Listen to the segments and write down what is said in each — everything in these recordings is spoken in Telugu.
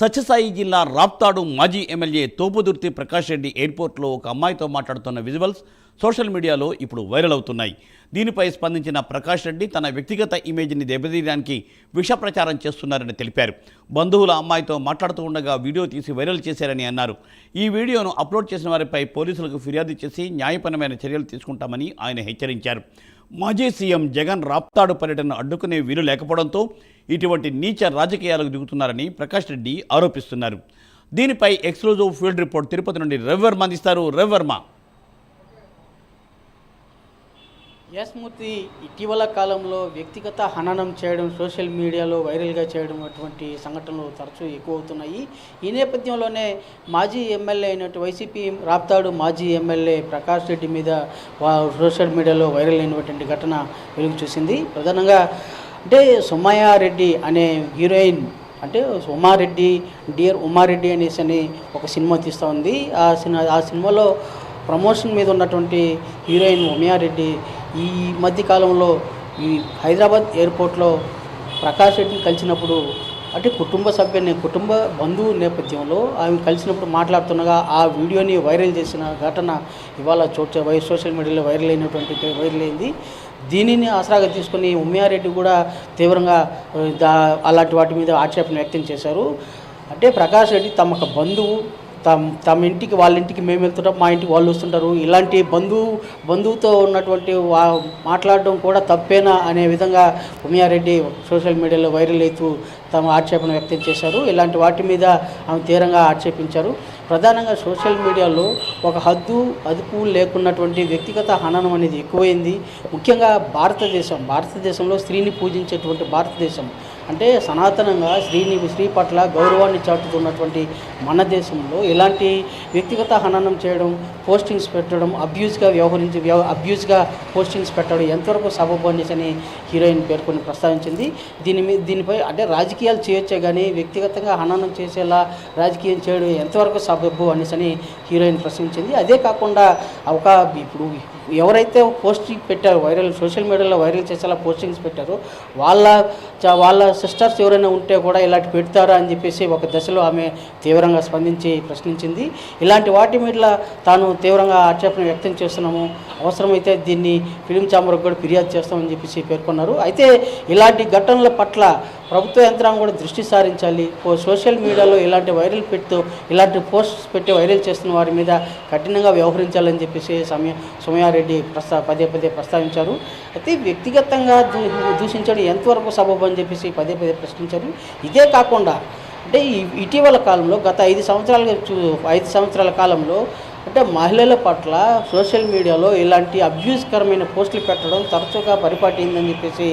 సత్యసాయి జిల్లా రాప్తాడు మాజీ ఎమ్మెల్యే తోపుదుర్తి ప్రకాష్ రెడ్డి ఎయిర్పోర్ట్లో ఒక అమ్మాయితో మాట్లాడుతున్న విజువల్స్ సోషల్ మీడియాలో ఇప్పుడు వైరల్ అవుతున్నాయి. దీనిపై స్పందించిన ప్రకాష్ రెడ్డి తన వ్యక్తిగత ఇమేజ్ని దెబ్బతీయడానికి విష ప్రచారం చేస్తున్నారని తెలిపారు. బంధువుల అమ్మాయితో మాట్లాడుతూ ఉండగా వీడియో తీసి వైరల్ చేశారని అన్నారు. ఈ వీడియోను అప్లోడ్ చేసిన వారిపై పోలీసులకు ఫిర్యాదు చేసి న్యాయపరమైన చర్యలు తీసుకుంటామని ఆయన హెచ్చరించారు. మాజీ సీఎం జగన్ రాప్తాడు పర్యటన అడ్డుకునే వీలు లేకపోవడంతో ఇటువంటి నీచ రాజకీయాలకు దిగుతున్నారని ప్రకాష్ రెడ్డి ఆరోపిస్తున్నారు. దీనిపై ఎక్స్క్లూజివ్ ఫీల్డ్ రిపోర్ట్ తిరుపతి నుండి రవివర్మ అందిస్తారు. రవివర్మ. ఎస్ ఇటీవల కాలంలో వ్యక్తిగత హననం చేయడం సోషల్ మీడియాలో వైరల్గా చేయడం అటువంటి సంఘటనలు తరచూ ఎక్కువ అవుతున్నాయి ఈ నేపథ్యంలోనే మాజీ ఎమ్మెల్యే అయినట్టు వైసీపీ రాప్తాడు మాజీ ఎమ్మెల్యే ప్రకాష్ రెడ్డి మీద సోషల్ మీడియాలో వైరల్ అయినటువంటి ఘటన వెలుగు చూసింది. ప్రధానంగా అంటే సుమయారెడ్డి అనే హీరోయిన్ అంటే ఉమారెడ్డి డియర్ ఉమారెడ్డి అనేసి అని ఒక సినిమా తీస్తూ ఉంది. ఆ సినిమా ఆ సినిమాలో ప్రమోషన్ మీద ఉన్నటువంటి హీరోయిన్ ఉమయారెడ్డి ఈ మధ్య కాలంలో ఈ హైదరాబాద్ ఎయిర్పోర్ట్లో ప్రకాష్ రెడ్డిని కలిసినప్పుడు అంటే కుటుంబ సభ్యుని కుటుంబ బంధువు నేపథ్యంలో ఆమె కలిసినప్పుడు మాట్లాడుతుండగా ఆ వీడియోని వైరల్ చేసిన ఘటన ఇవాళ చోట సోషల్ మీడియాలో వైరల్ అయినటువంటి వైరల్ అయింది. దీనిని ఆసరాగా తీసుకుని ఉమ్యారెడ్డి కూడా తీవ్రంగా అలాంటి వాటి మీద ఆక్షేపణ వ్యక్తం చేశారు. అంటే ప్రకాష్ రెడ్డి తమ బంధువు తమ తమ ఇంటికి వాళ్ళ ఇంటికి మేము వెళ్తుంటాం మా ఇంటికి వాళ్ళు వస్తుంటారు. ఇలాంటి బంధువు బంధువుతో ఉన్నటువంటి వా మాట్లాడడం కూడా తప్పేనా అనే విధంగా ఉమియారెడ్డి సోషల్ మీడియాలో వైరల్ అవుతూ తమ ఆక్షేపణ వ్యక్తం చేశారు. ఇలాంటి వాటి మీద ఆమె తీవ్రంగా ఆక్షేపించారు. ప్రధానంగా సోషల్ మీడియాలో ఒక హద్దు అదుపు లేకున్నటువంటి వ్యక్తిగత హననం అనేది ఎక్కువైంది. ముఖ్యంగా భారతదేశం భారతదేశంలో స్త్రీని పూజించేటువంటి భారతదేశం. అంటే సనాతనంగా శ్రీని స్త్రీ పట్ల గౌరవాన్ని చాటుతున్నటువంటి మన దేశంలో ఇలాంటి వ్యక్తిగత హననం చేయడం పోస్టింగ్స్ పెట్టడం అబ్యూస్గా వ్యవహరించి వ్యవ అబ్యూస్గా పోస్టింగ్స్ పెట్టడం ఎంతవరకు సబబు అని హీరోయిన్ పేర్కొని ప్రస్తావించింది. దీని మీద దీనిపై అంటే రాజకీయాలు చేయొచ్చే కానీ వ్యక్తిగతంగా హననం చేసేలా రాజకీయం చేయడం ఎంతవరకు సబబు అనేసి అని హీరోయిన్ ప్రశ్నించింది. అదే కాకుండా ఒక ఇప్పుడు ఎవరైతే పోస్టింగ్ పెట్టారో వైరల్ సోషల్ మీడియాలో వైరల్ చేసేలా పోస్టింగ్స్ పెట్టారో వాళ్ళ చ- వాళ్ళ సిస్టర్స్ ఎవరైనా ఉంటే కూడా ఇలాంటి పెడతారా అని చెప్పేసి ఒక దశలో ఆమె తీవ్రంగా స్పందించి ప్రశ్నించింది. ఇలాంటి వాటి మీద తాను తీవ్రంగా ఆక్షేపణ వ్యక్తం చేస్తున్నాము. అవసరమైతే దీన్ని ఫిలిం ఛాంబర్కి కూడా ఫిర్యాదు చేస్తామని చెప్పేసి పేర్కొన్నారు. అయితే ఇలాంటి ఘటనల పట్ల ప్రభుత్వ యంత్రాంగం కూడా దృష్టి సారించాలి. ఓ సోషల్ మీడియాలో ఇలాంటి వైరల్ పెడుతూ ఇలాంటి పోస్ట్స్ పెట్టి వైరల్ చేస్తున్న వారి మీద కఠినంగా వ్యవహరించాలని చెప్పేసి సమయ సోమయారెడ్డి ప్రస్తా పదే పదే ప్రస్తావించారు. అయితే వ్యక్తిగతంగా దూ దూషించడం ఎంతవరకు సబబు అని చెప్పేసి పదే పదే ప్రశ్నించారు. ఇదే కాకుండా అంటే ఇటీవల కాలంలో గత ఐదు సంవత్సరాలుగా చూ ఐదు సంవత్సరాల కాలంలో అంటే మహిళల పట్ల సోషల్ మీడియాలో ఇలాంటి అబ్యూస్కరమైన పోస్టులు పెట్టడం తరచుగా పరిపాటిందని చెప్పేసి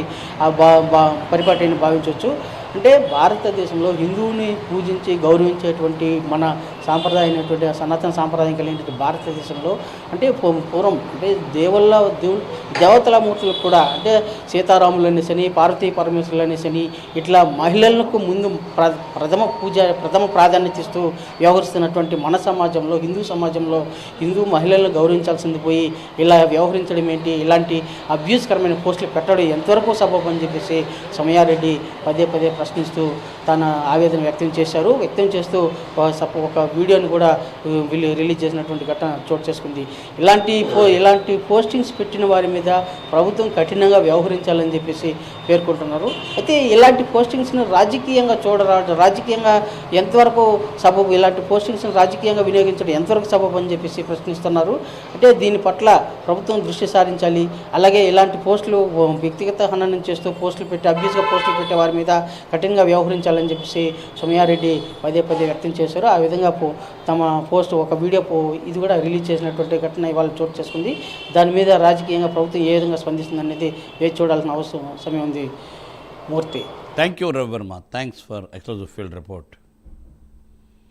ఆ బా బా పరిపాటిని భావించవచ్చు. అంటే భారతదేశంలో హిందువుని పూజించి గౌరవించేటువంటి మన సాంప్రదాయమైనటువంటి సనాతన సాంప్రదాయం కలిగినటువంటి భారతదేశంలో అంటే పూర్వం అంటే దేవుళ్ళ దేవుడు దేవతల మూర్తులకు కూడా అంటే సీతారాములని శని పార్వతీ పరమేశ్వరులని శని ఇట్లా మహిళలకు ముందు ప్ర ప్రథమ పూజ ప్రథమ ప్రాధాన్యత ఇస్తూ వ్యవహరిస్తున్నటువంటి మన సమాజంలో హిందూ సమాజంలో హిందూ మహిళలను గౌరవించాల్సింది పోయి ఇలా వ్యవహరించడం ఏంటి? ఇలాంటి అభ్యూస్కరమైన పోస్టులు పెట్టడం ఎంతవరకు సబబు అని చెప్పేసి సమయారెడ్డి పదే పదే ప్రశ్నిస్తూ తన ఆవేదన వ్యక్తం చేశారు. వ్యక్తం చేస్తూ ఒక సప- ఒక వీడియోని కూడా వీళ్ళు రిలీజ్ చేసినటువంటి ఘటన చోటు చేసుకుంది. ఇలాంటి పో ఇలాంటి పోస్టింగ్స్ పెట్టిన వారి మీద ప్రభుత్వం కఠినంగా వ్యవహరించాలని చెప్పేసి పేర్కొంటున్నారు. అయితే ఇలాంటి పోస్టింగ్స్ని రాజకీయంగా చూడరా రాజకీయంగా ఎంతవరకు సబబు ఇలాంటి పోస్టింగ్స్ని రాజకీయంగా వినియోగించడం ఎంతవరకు సబబు అని చెప్పేసి ప్రశ్నిస్తున్నారు. అంటే దీని పట్ల ప్రభుత్వం దృష్టి సారించాలి. అలాగే ఇలాంటి పోస్టులు వ్యక్తిగత హననం చేస్తూ పోస్టులు పెట్టి అబ్యూస్గా పోస్టులు పెట్టే వారి మీద కఠినంగా వ్యవహరించాలని చెప్పేసి సోమయారెడ్డి పదే పదే వ్యక్తం చేశారు. ఆ విధంగా మేరకు తమ పోస్ట్ ఒక వీడియో పో ఇది కూడా రిలీజ్ చేసినటువంటి ఘటన ఇవాళ చోటు చేసుకుంది. దాని మీద రాజకీయంగా ప్రభుత్వం ఏ విధంగా స్పందిస్తుంది అనేది వేచి చూడాల్సిన అవసరం సమయం ఉంది. Murthy. Thank you Ravivarma thanks for exclusive field report